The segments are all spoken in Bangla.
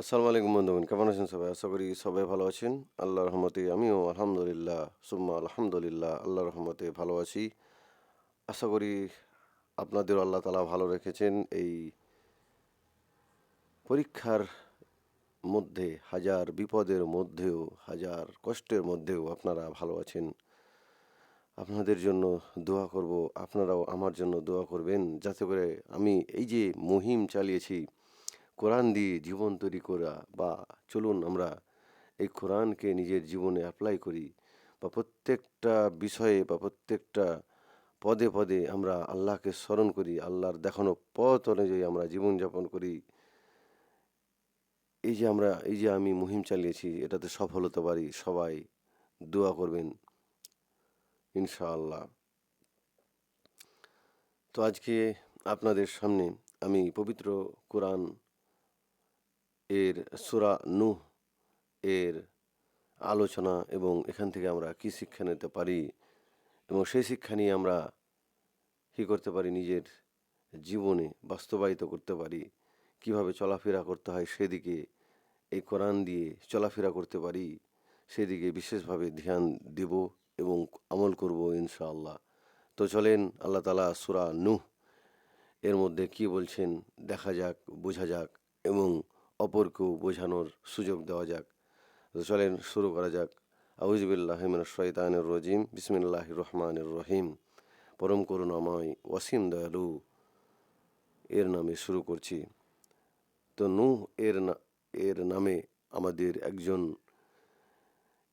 আসসালামু আলাইকুম বন্ধুগণ, কেমন আছেন সবাই? আশা করি সবাই ভালো আছেন। আল্লাহ রহমতে আমিও আলহামদুলিল্লাহ, সুম্মা আলহামদুলিল্লাহ আল্লাহ রহমতে ভালো আছি। আশা করি আপনাদেরও আল্লাহ তালা ভালো রেখেছেন। এই পরীক্ষার মধ্যে, হাজার বিপদের মধ্যেও, হাজার কষ্টের মধ্যেও আপনারা ভালো আছেন। আপনাদের জন্য দোয়া করব, আপনারাও আমার জন্য দোয়া করবেন। যাতে করে আমি এই যে মুহিম চালিয়েছি কোরআন দিয়ে জীবন তৈরি করা বা চলুন আমরা এই কোরআনকে নিজের জীবনে অ্যাপ্লাই করি বা প্রত্যেকটা বিষয়ে বা প্রত্যেকটা পদে পদে আমরা আল্লাহকে স্মরণ করি, আল্লাহর দেখানো পথ অনুযায়ী আমরা জীবনযাপন করি। এই যে আমরা, এই যে আমি মুহিম চালিয়েছি, এটাতে সফল হতে পারি, সবাই দোয়া করবেন, ইনশাআল্লাহ। তো আজকে আপনাদের সামনে আমি পবিত্র কোরআন এর সুরা নূহ এর আলোচনা এবং এখান থেকে আমরা কি শিক্ষা নিতে পারি এবং সেই শিক্ষা নিয়ে আমরা কী করতে পারি, নিজের জীবনে বাস্তবায়িত করতে পারি, কীভাবে চলাফেরা করতে হয় সেদিকে এই কোরআন দিয়ে চলাফেরা করতে পারি, সেদিকে বিশেষভাবে ধ্যান দেব এবং আমল করব ইনশাআল্লাহ। তো চলেন আল্লাহ তালা সুরা নুহ এর মধ্যে কি বলছেন দেখা যাক, বোঝা যাক এবং অপরকেও বোঝানোর সুযোগ দেওয়া যাক। চলেন শুরু করা যাক। আউজবিল্লাহ শৈতানের রজিম। বিসমিল্লাহ রহমানের রহিম। পরম করুণাময় ওয়াসিম দয়ালু। এর নামে শুরু করছি। তো নূহ এর এর নামে আমাদের একজন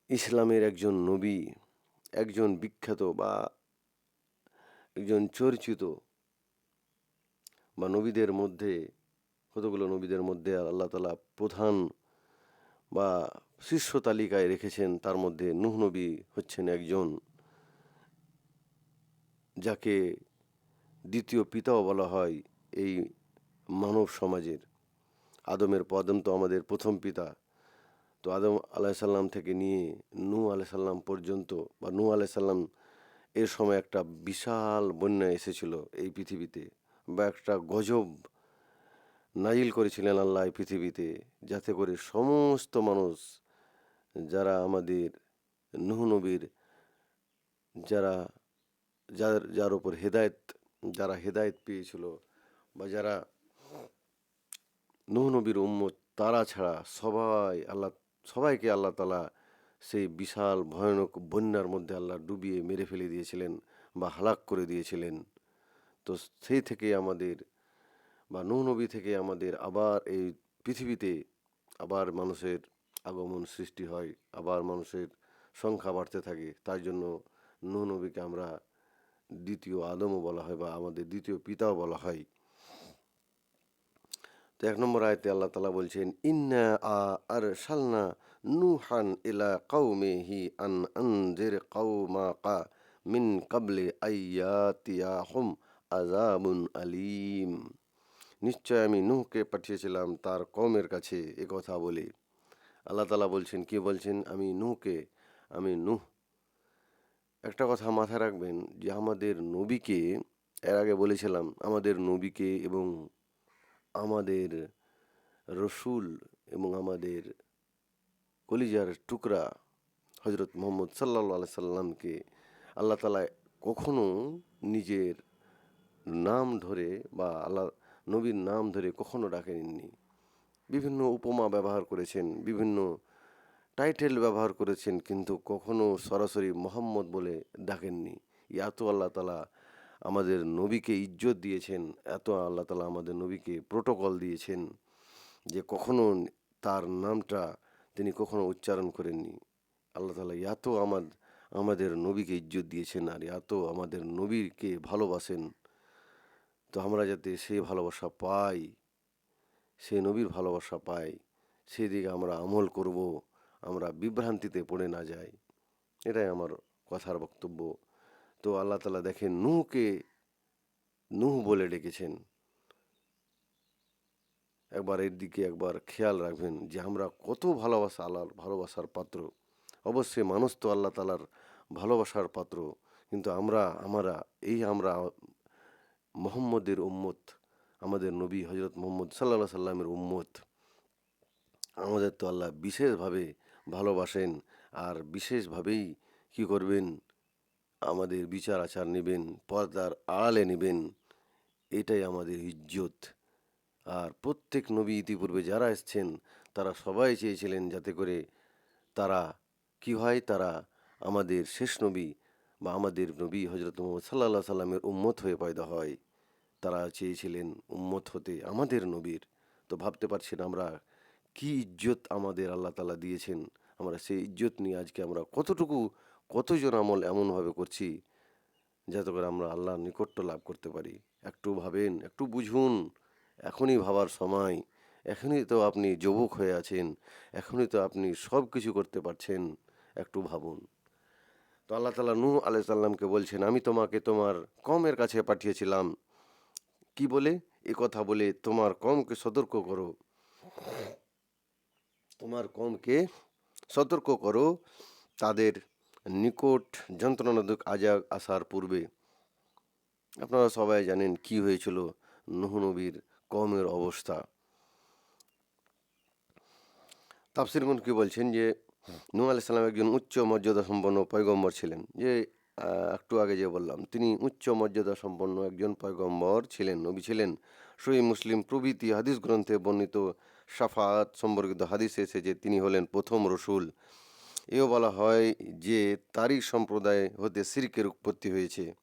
ইসলামের একজন নবী, একজন বিখ্যাত বা একজন চর্চিত বা নবীদের মধ্যে কতগুলো নবীদের মধ্যে আল্লাহ তালা প্রধান বা শীর্ষ তালিকায় রেখেছেন, তার মধ্যে নুহ নবী হচ্ছেন একজন যাকে দ্বিতীয় পিতাও বলা হয় এই মানব সমাজের। আদমের পর আদম তো আমাদের প্রথম পিতা। তো আদম আলাইসাল্লাম থেকে নিয়ে নূ আলাইসাল্লাম পর্যন্ত বা নূ আলাইসাল্লাম এর সময় একটা বিশাল বন্যা এসেছিল এই পৃথিবীতে বা একটা গজব নাজিল করেছিলেন আল্লাহ পৃথিবীতে, যাতে করে সমস্ত মানুষ যারা আমাদের নুহ নবীর যারা, যার যার উপর হেদায়েত, যারা হেদায়েত পেয়েছিল বা যারা নুহ নবীর উম্মত, তারা ছাড়া সবাই আল্লাহ, সবাইকে আল্লাহ তালা সেই বিশাল ভয়ানক বন্যার মধ্যে আল্লাহ ডুবিয়ে মেরে ফেলে দিয়েছিলেন বা হালাক করে দিয়েছিলেন। তো সেই থেকে আমাদের বা নূহ নবী থেকে আমাদের আবার এই পৃথিবীতে আবার মানুষের আগমন সৃষ্টি হয়, আবার মানুষের সংখ্যা বাড়তে থাকে। তাই জন্য নূহ নবীকে আমরা দ্বিতীয় আদমও বলা হয় বা আমাদের দ্বিতীয় পিতাও বলা হয়। তো এক নম্বর আয়তে আল্লাহ তালা বলছেন, ইন্না আ আর সালনা নুহান ইলা কৌমেহি আন আনজের কৌমা কা মিন কাবলে আইয়াতিয়া হুম আজাবুন আলিম। নিশ্চয় আমি নুহকে পাঠিয়েছিলাম তার কমের কাছে এ কথা বলে। আল্লাহ তালা বলছেন, কি বলছেন? আমি নুহকে, আমি নুহ। একটা কথা মাথায় রাখবেন যে, আমাদের নবীকে এর আগে বলেছিলাম, আমাদের নবীকে এবং আমাদের রসুল এবং আমাদের কলিজার টুকরা হজরত মোহাম্মদ সাল্লা সাল্লামকে আল্লাহ তালা কখনো নিজের নাম ধরে বা আল্লাহ নবীর নাম ধরে কখনো ডাকেননি। বিভিন্ন উপমা ব্যবহার করেছেন, বিভিন্ন টাইটেল ব্যবহার করেছেন, কিন্তু কখনো সরাসরি মোহাম্মদ বলে ডাকেননি। এত আল্লাহ তালা আমাদের নবীকে ইজ্জত দিয়েছেন এত আল্লাহ তালা আমাদের নবীকে প্রোটোকল দিয়েছেন যে কখনো তার নামটা তিনি কখনো উচ্চারণ করেননি। আল্লাহ তালা এত আমার, আমাদের নবীকে ইজ্জত দিয়েছেন আর এত আমাদের নবীকে ভালোবাসেন। তো আমরা যাতে সেই ভালোবাসা পাই, সেই নবীর ভালোবাসা পাই সেদিকে আমরা আমল করব, আমরা বিভ্রান্তিতে পড়ে না যাই। এটাই আমার কথার বক্তব্য। তো আল্লাহ তালা দেখেন নুহকে, নুহ বলে ডেকেছেন। একবার এর দিকে একবার খেয়াল রাখবেন যে আমরা কত ভালোবাসা আল্লাহর ভালোবাসার পাত্র। অবশ্যই মানুষ তো আল্লাহ তালার ভালোবাসার পাত্র, কিন্তু আমরা আমরা, এই আমরা মোহাম্মদের উম্মত, আমাদের নবী হজরত মোহাম্মদ সাল্লা সাল্লামের উম্মত। আমাদের তো আল্লাহ বিশেষভাবে ভালোবাসেন আর বিশেষভাবেই কি করবেন? আমাদের বিচার আচার নেবেন, পর্দার আড়ালে নেবেন, এটাই আমাদের ইজ্জত। আর প্রত্যেক নবী ইতিপূর্বে যারা এসছেন, তারা সবাই চেয়েছিলেন যাতে করে তারা কি হয়? তারা আমাদের শেষ নবী বা আমাদের নবী হজরত মোহাম্মদ সাল্লাহ সাল্লামের উম্মত হয়ে পয়দা হয়। তারা চেয়েছিলেন উম্মত হতে আমাদের নবীর। তো ভাবতে পারছেন আমরা কি ইজ্জত আমাদের আল্লাহ তালা দিয়েছেন? আমরা সেই ইজ্জত নিয়ে আজকে আমরা কতটুকু, কতজন আমল এমনভাবে করছি যাতে করে আমরা আল্লাহর নিকট্য লাভ করতে পারি? একটু ভাবেন, একটু বুঝুন। এখনই ভাবার সময়। এখনই তো আপনি যুবক হয়ে আছেন। এখনই তো আপনি সব কিছু করতে পারছেন। একটু ভাবুন। তো আল্লাহ তালা নূহ আলাই সাল্লামকে বলছেন, আমি তোমাকে তোমার কমের কাছে পাঠিয়েছিলাম। কি বলে? এ কথা বলে তোমার কমকে সতর্ক করো। তোমার কমকে সতর্ক করো। তাদের নিকট যন্ত্রণাদায়ক আজাব আসার পূর্বে। আপনারা সবাই জানেন কি হয়েছিল নুহ নবীর কমের অবস্থা। তাফসিরগুন কি বলছেন যে, নূহ আলাইহিস সালাম একজন উচ্চ মর্যাদা সম্পন্ন পয়গম্বর ছিলেন যে একটু আগে যে বললাম, তিনি উচ্চ মর্যাদা সম্পন্ন একজন পয়গম্বর ছিলেন, নবী ছিলেন। সহি মুসলিম প্রভৃতি হাদিস গ্রন্থে বর্ণিত সাফাত সম্পর্কিত হাদিস এসে যে তিনি হলেন প্রথম রসুল। এও বলা হয় যে তারই সম্প্রদায় হতে সিরিকের উৎপত্তি হয়েছে।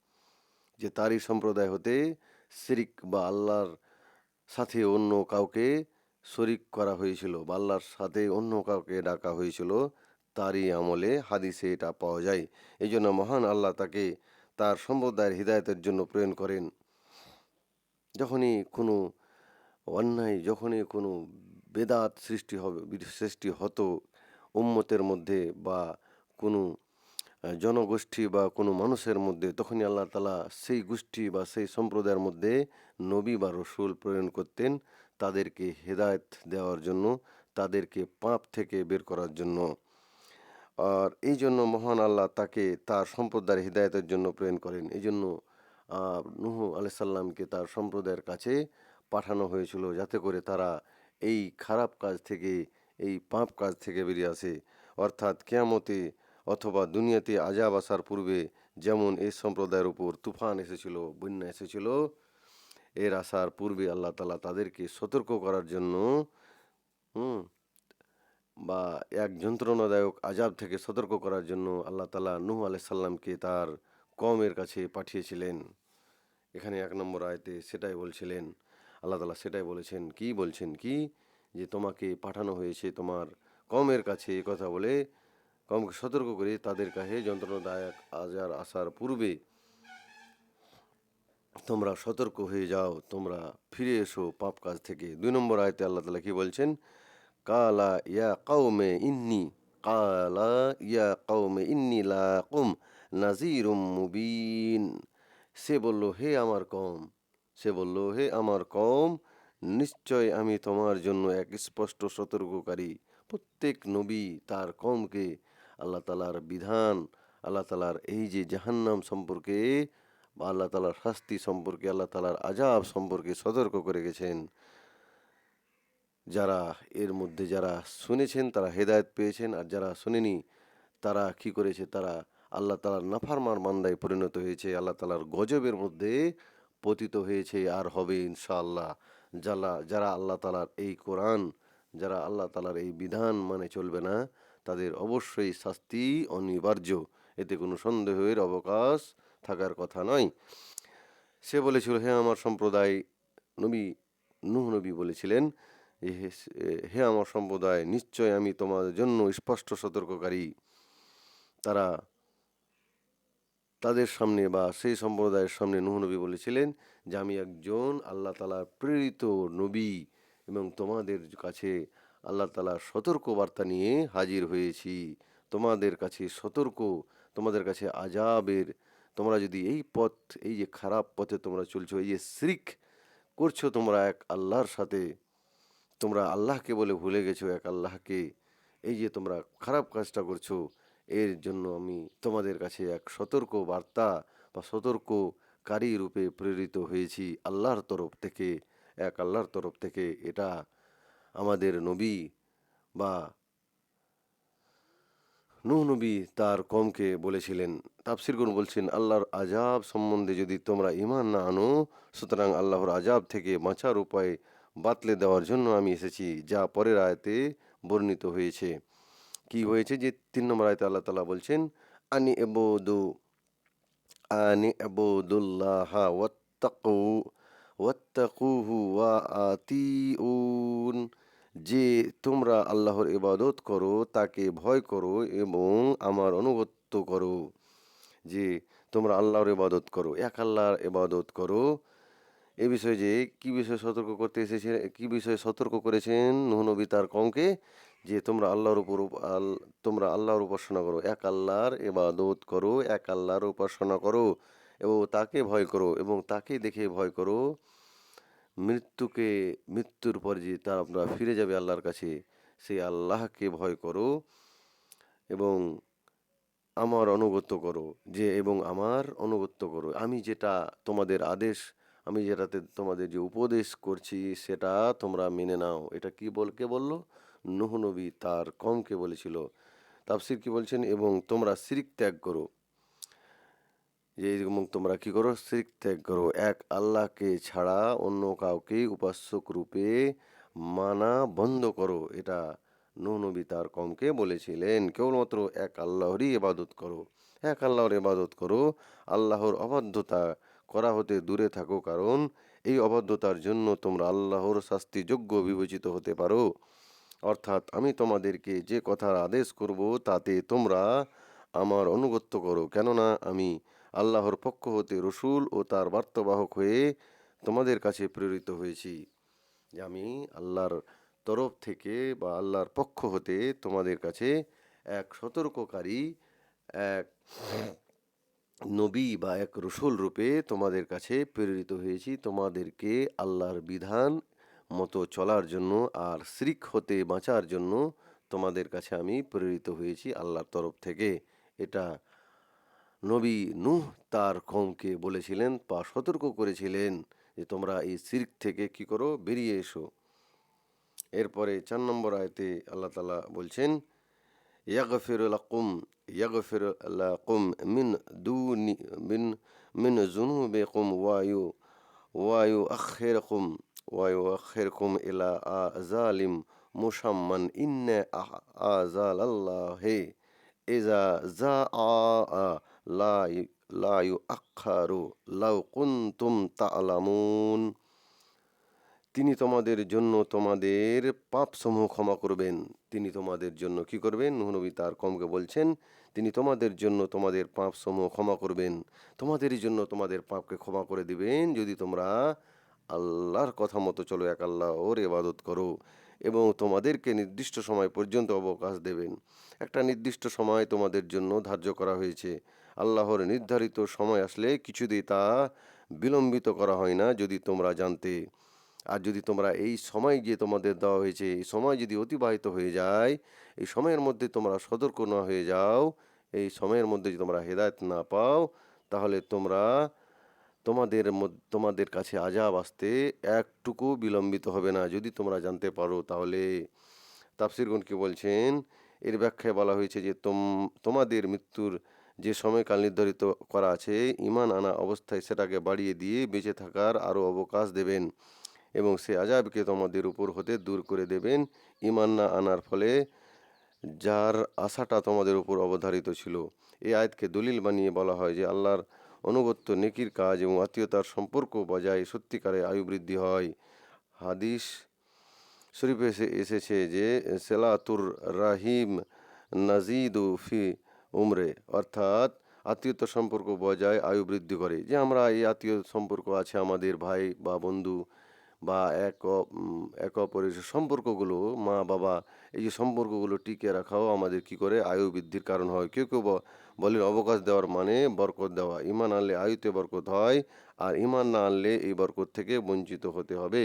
যে তারই সম্প্রদায় হতে শিরিক বা আল্লাহর সাথে অন্য কাউকে শরিক করা হয়েছিল বা আল্লাহর সাথে অন্য কাউকে ডাকা হয়েছিল তারই আমলে হাদিসে এটা পাওয়া যায়। এই জন্য মহান আল্লাহ তাকে তার সম্প্রদায়ের হৃদায়তের জন্য প্রেরণ করেন। যখনই কোনো অন্যায়, যখনই কোনো বেদাত সৃষ্টি হবে সৃষ্টি হতো উম্মতের মধ্যে বা কোনো জনগোষ্ঠী বা কোনো মানুষের মধ্যে, তখনই আল্লাহ তালা সেই গোষ্ঠী বা সেই সম্প্রদায়ের মধ্যে নবী বা রসুল প্রেরণ করতেন তাদেরকে হেদায়েত দেওয়ার জন্য, তাদেরকে পাপ থেকে বের করার জন্য। আর এই জন্য মহান আল্লাহ তাকে তার সম্প্রদায়ের হৃদায়তের জন্য প্রেরণ করেন। এই জন্য নূহ আলাইসাল্লামকে তার সম্প্রদায়ের কাছে পাঠানো হয়েছিল যাতে করে তারা এই খারাপ কাজ থেকে, এই পাপ কাজ থেকে বেরিয়ে আসে। অর্থাৎ কেয়ামতে অথবা দুনিয়াতে আজাব আসার পূর্বে যেমন এই সম্প্রদায়ের উপর তুফান এসেছিল, বন্যা এসেছিল, এর আসার পূর্বে আল্লাহ তালা তাদেরকে সতর্ক করার জন্য, হুম বা এক যন্ত্রণাদায়ক আজাব থেকে সতর্ক করার জন্য আল্লাহ তালা নূহ আলাইসাল্লামকে তার কমের কাছে পাঠিয়েছিলেন। এখানে এক নম্বর আয়তে সেটাই বলছিলেন। আল্লাহ তালা সেটাই বলেছেন, কি বলছেন কি? যে তোমাকে পাঠানো হয়েছে তোমার কমের কাছে এ কথা বলে কমকে সতর্ক করে তাদের কাছে যন্ত্রণাদায়ক আজার আসার পূর্বে তোমরা সতর্ক হয়ে যাও, তোমরা ফিরে এসো পাপ কাজ থেকে। দুই নম্বর আয়তে আল্লাহ তালা কি বলছেন? কালা ইয়া কাউমে ইন্নি কালা ইয়া কাউমে ইন্নি লাকুম নাজিরুম মুবিন সে বলল, হে আমার কম সে বলল, হে আমার কম নিশ্চয় আমি তোমার জন্য এক স্পষ্ট সতর্ককারী। প্রত্যেক নবী তার কমকে আল্লাহ তালার বিধান, আল্লাহ তালার এই যে জাহান্নাম সম্পর্কে বা আল্লাহ তালার শাস্তি সম্পর্কে, আল্লাহ তালার আজাব সম্পর্কে সতর্ক করে গেছেন। যারা এর মধ্যে যারা শুনেছেন, তারা হেদায়ত পেয়েছেন, আর যারা শুনেনি, তারা কি করেছে? তারা আল্লাহ তালার নাফারমার মান্দায় পরিণত হয়েছে, আল্লাহ তালার গজবের মধ্যে পতিত হয়েছে, আর হবে ইনশাআল্লাহ। যারা যারা আল্লাহ তালার এই কোরআন, যারা আল্লাহ তালার এই বিধান মানে চলবে না, তাদের অবশ্যই শাস্তি অনিবার্য। এতে কোনো সন্দেহের অবকাশ থাকার কথা নয়। সে বলেছিল হ্যাঁ আমার সম্প্রদায়, নবী, নূহ নবী বলেছিলেন হে আমার সম্প্রদায়, নিশ্চয় আমি তোমাদের জন্য স্পষ্ট সতর্ককারী। তারা তাদের সামনে বা সেই সম্প্রদায়ের সামনে নূহ নবী বলেছিলেন যে, আমি একজন আল্লাহ তালার প্রেরিত নবী এবং তোমাদের কাছে আল্লাহ তালার সতর্ক বার্তা নিয়ে হাজির হয়েছি। তোমাদের কাছে সতর্ক, তোমাদের কাছে আজাবের তোমরা যদি এই পথ, এই যে খারাপ পথে তোমরা চলছো, এই যে শ্রিক করছ তোমরা এক আল্লাহর সাথে তোমরা আল্লাহকে বলে ভুলে গেছো, এক আল্লাহকে। এই যে তোমরা খারাপ কাজটা করছ, এর জন্য আমি তোমাদের কাছে এক সতর্ক বার্তা বা সতর্ককারী রূপে প্রেরিত হয়েছি আল্লাহর তরফ থেকে। এক আল্লাহর তরফ থেকে এটা আমাদের নবী বা নূহ নবী তার কমকে বলেছিলেন। তাফসিরগুন বলছেন, আল্লাহর আজাব সম্বন্ধে যদি তোমরা ইমান না আনো, সুতরাং আল্লাহর আজাব থেকে বাঁচার উপায় বাতলে দেওয়ার জন্য আমি এসেছি, যা পরের আয়তে বর্ণিত হয়েছে। কি হয়েছে যে তিন নম্বর আয়তে আল্লাহ তালা বলছেন, আনি এবদু আনি এবদুল্লাহ ওয়া যে তোমরা আল্লাহর ইবাদত করো, তাকে ভয় করো এবং আমার অনুগত্য করো। যে তোমরা আল্লাহর ইবাদত করো, এক আল্লাহর ইবাদত করো এ বিষয়ে যে কি বিষয়ে সতর্ক করতে এসেছে কি বিষয়ে সতর্ক করেছেন নবী তার কমকে, যে তোমরা আল্লাহর উপর আল- তোমরা আল্লাহর উপাসনা করো, এক আল্লাহর ইবাদত করো, এক আল্লাহর উপাসনা করো এবং তাকে ভয় করো এবং তাকে দেখে ভয় করো, মৃত্যুকে, মৃত্যুর পর যে তার আপনারা ফিরে যাবে আল্লাহর কাছে, সেই আল্লাহকে ভয় করো এবং আমার অনুগত্য করো, যে এবং আমার অনুগত্য করো। আমি যেটা তোমাদের আদেশ আমি যেটাতে তোমাদের যে উপদেশ করছি, সেটা তোমরা মেনে নাও। এটা কি বল, কে বলল? নুহ নবী তার কমকে বলেছিল। তাফসির কি বলছেন? এবং তোমরা শিরিক ত্যাগ করো। যে এবং তোমরা কি করো? শিরিক ত্যাগ করো। এক আল্লাহকে ছাড়া অন্য কাউকে উপাস্যক রূপে মানা বন্ধ করো। এটা নবী তার কমকে বলেছিলেন। কেবলমাত্র এক আল্লাহরই ইবাদত করো। এক আল্লাহর ইবাদত করো। আল্লাহর অবাধ্যতা করা হতে দূরে থাকো, কারণ এই অবাধ্যতার জন্য তোমরা আল্লাহর শাস্তিযোগ্য বিবেচিত হতে পারো। অর্থাৎ আমি তোমাদেরকে যে কথার আদেশ করব, তাতে তোমরা আমার অনুগত্য করো। কেননা আমি আল্লাহর পক্ষ হতে রসুল ও তার বার্তাবাহক হয়ে তোমাদের কাছে প্রেরিত হয়েছি। যে আমি আল্লাহর তরফ থেকে বা আল্লাহর পক্ষ হতে তোমাদের কাছে এক সতর্ককারী, এক নবী বা এক রসুল রূপে তোমাদের কাছে প্রেরিত হয়েছি। তোমাদেরকে আল্লাহর বিধান মতো চলার জন্য আর শ্রিক হতে বাঁচার জন্য তোমাদের কাছে আমি প্রেরিত হয়েছি আল্লাহর তরফ থেকে। এটা নবী নুহ তার কমকে বলেছিলেন বা সতর্ক করেছিলেন যে তোমরা এই শির্ক থেকে কি করো? বেরিয়ে এসো। এরপরে চার নম্বর আয়তে আল্লাহ তালা বলছেন يغفر لكم يغفر لكم من دون من من ذنوبكم ويو ويؤخركم ويؤخركم إلى أجال مسمى إن أجال الله إذا جاء لا لا يؤخر لو كنتم تعلمون. তিনি তোমাদের জন্য তোমাদের পাপসমূহ ক্ষমা করবেন। তিনি তোমাদের জন্য কি করবেন? নূহ নবী তার কমকে বলছেন, তিনি তোমাদের জন্য তোমাদের পাপসমূহ ক্ষমা করবেন। তোমাদেরই জন্য তোমাদের পাপকে ক্ষমা করে দিবেন যদি তোমরা আল্লাহর কথা মতো চলো, এক আল্লাহ ওর ইবাদত করো এবং তোমাদেরকে নির্দিষ্ট সময় পর্যন্ত অবকাশ দেবেন। একটা নির্দিষ্ট সময় তোমাদের জন্য ধার্য করা হয়েছে। আল্লাহর নির্ধারিত সময় আসলে কিছুতেই তা বিলম্বিত করা হয় না যদি তোমরা জানতে। আর যদি তোমরা এই সময় যে তোমাদের দেওয়া হয়েছে, এই সময় যদি অতিবাহিত হয়ে যায়, এই সময়ের মধ্যে তোমরা সতর্ক না হয়ে যাও, এই সময়ের মধ্যে যদি তোমরা হেদায়ত না পাও, তাহলে তোমরা তোমাদের তোমাদের কাছে আজাব আসতে একটুকু বিলম্বিত হবে না। যদি তোমরা জানতে পারো, তাহলে তাফসিরগুন কি বলছেন? এর ব্যাখ্যায় বলা হয়েছে যে, তোম, তোমাদের মৃত্যুর যে সময়কাল নির্ধারিত করা আছে ইমান আনা অবস্থায় সেটাকে বাড়িয়ে দিয়ে বেঁচে থাকার আরও অবকাশ দেবেন। এবং সে আজাবকে তোমাদের উপর হতে দূর করে দেবেন। ইমান না আনার ফলে যার আশাটা তোমাদের উপর অবধারিত ছিল। এই আয়াতকে দলিল বানিয়ে বলা হয় যে, আল্লাহর অনুগত্য নেকির কাজ এবং আত্মীয়তার সম্পর্ক বজায় সত্যিকারে আয়ু বৃদ্ধি হয়। হাদিস শরীফে এসে, এসেছে যে, সেলাতুর রাহিম নাজিদু ফি উমরে, অর্থাৎ আত্মীয়তার সম্পর্ক বজায় আয়ু বৃদ্ধি করে। যে, আমরা এই আত্মীয় সম্পর্ক আছে আমাদের ভাই বা বন্ধু বা এক এক অপরের যে সম্পর্কগুলো মা, বাবা, এই যে সম্পর্কগুলো টিকে রাখাও আমাদের কি করে? আয়ু বৃদ্ধির কারণ হয়। কেউ কেউ বলেন অবকাশ দেওয়ার মানে বরকত দেওয়া। ইমান আনলে আয়ুতে বরকত হয় আর ইমান না আনলে এই বরকত থেকে বঞ্চিত হতে হবে।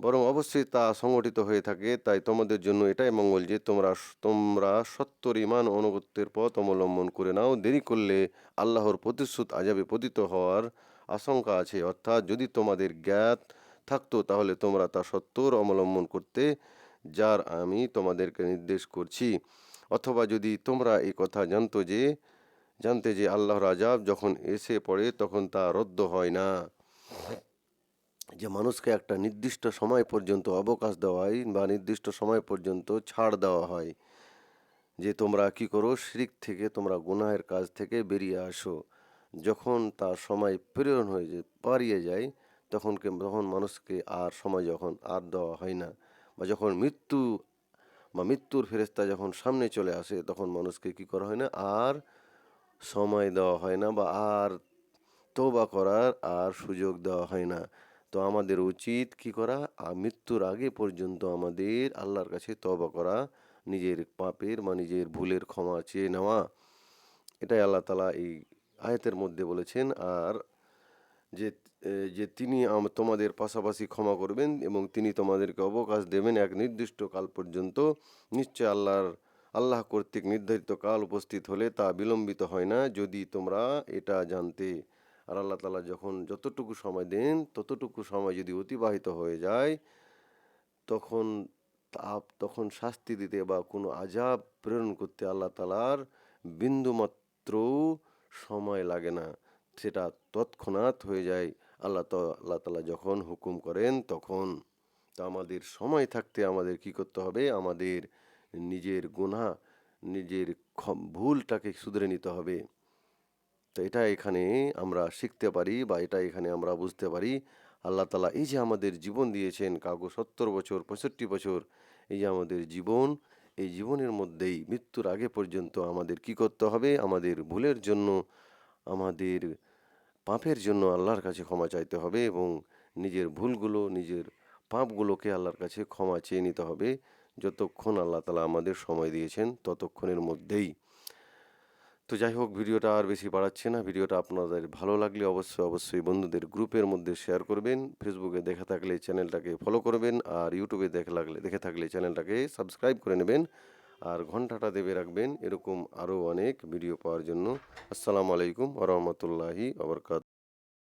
বরং অবশ্যই তা সংগঠিত হয়ে থাকে। তাই তোমাদের জন্য এটাই মঙ্গল যে তোমরা তোমরা সত্তর ইমান অনুগত্যের পথ অবলম্বন করে নাও। দেরি করলে আল্লাহর প্রতিশ্রুত আজাবে পতিত হওয়ার আশঙ্কা আছে। অর্থাৎ যদি তোমাদের জ্ঞাত থাকতো, তাহলে তোমরা তা সত্তর অবলম্বন করতে, যার আমি তোমাদেরকে নির্দেশ করছি। অথবা যদি তোমরা এই কথা জানতো যে, জানতে যে আল্লাহর আজাব যখন এসে পড়ে, তখন তা রদ্দ হয় না। যে মানুষকে একটা নির্দিষ্ট সময় পর্যন্ত অবকাশ দেওয়া হয় বা নির্দিষ্ট সময় পর্যন্ত ছাড় দেওয়া হয়। যে তোমরা কি করো, শিরিক থেকে তোমরা গুনাহের কাজ থেকে বেরিয়ে আসো। যখন তার সময় প্রেরণ হয়ে যে পারিয়ে যায়, তখন তখন মানুষকে আর সময় যখন আর দেওয়া হয় না বা যখন মৃত্যু বা মৃত্যুর ফেরেস্তা যখন সামনে চলে আসে, তখন মানুষকে কি করা হয় না? আর সময় দেওয়া হয় না বা আর তৌবা করার আর সুযোগ দেওয়া হয় না। তো আমাদের উচিত কি করা? আর মৃত্যুর আগে পর্যন্ত আমাদের আল্লাহর কাছে তবা করা, নিজের পাপের বা নিজের ভুলের ক্ষমা চেয়ে নেওয়া। এটাই আল্লাহ তালা এই আয়াতের মধ্যে বলেছেন, আর যে যে তিনি তোমাদের পাশাপাশি ক্ষমা করবেন এবং তিনি তোমাদেরকে অবকাশ দেবেন এক নির্দিষ্ট কাল পর্যন্ত। নিশ্চয় আল্লাহর, আল্লাহ কর্তৃক নির্ধারিত কাল উপস্থিত হলে তা বিলম্বিত হয় না, যদি তোমরা এটা জানতে। আর আল্লাহ তালা যখন যতটুকু সময় দেন, ততটুকু সময় যদি অতিবাহিত হয়ে যায়, তখন তাপ তখন শাস্তি দিতে বা কোনো আজাব প্রেরণ করতে আল্লাহ তালার বিন্দুমাত্রও সময় লাগে না। সেটা তৎক্ষণাৎ হয়ে যায়। আল্লাহ আল্লাহ তালা যখন হুকুম করেন তখন তা আমাদের সময় থাকতে আমাদের কি করতে হবে? আমাদের নিজের গুনাহ, নিজের ভুলটাকে শুধরে নিতে হবে। তো এটা এখানে আমরা শিখতে পারি বা এটা এখানে আমরা বুঝতে পারি। আল্লাহ তালা এই যে আমাদের জীবন দিয়েছেন কাউকে সত্তর বছর, পঁয়ষট্টি বছর, এই যে আমাদের জীবন এই জীবনের মধ্যেই মৃত্যুর আগে পর্যন্ত আমাদের কি করতে হবে? আমাদের ভুলের জন্য, আমাদের পাপের জন্য আল্লাহর কাছে ক্ষমা চাইতে হবে এবং নিজের ভুলগুলো, নিজের পাপগুলোকে আল্লাহর কাছে ক্ষমা চেয়ে নিতে হবে। যতক্ষণ আল্লাহ তালা আমাদের সময় দিয়েছেন, ততক্ষণের মধ্যেই তো যাই হোক, ভিডিওটা আর বেশি বাড়াচ্ছে না। ভিডিওটা আপনাদের ভালো লাগলে অবশ্যই অবশ্যই বন্ধুদের গ্রুপের মধ্যে শেয়ার করবেন। ফেসবুকে দেখা থাকলে চ্যানেলটাকে ফলো করবেন আর ইউটিউবে দেখা লাগলে, দেখে থাকলে চ্যানেলটাকে সাবস্ক্রাইব করে নেবেন। আর ঘন্টাটা দেবে রাখবেন। এরকম আরও অনেক ভিডিও পাওয়ার জন্য। আসসালামু আলাইকুম আরহামতুল্লাহি আবরকাত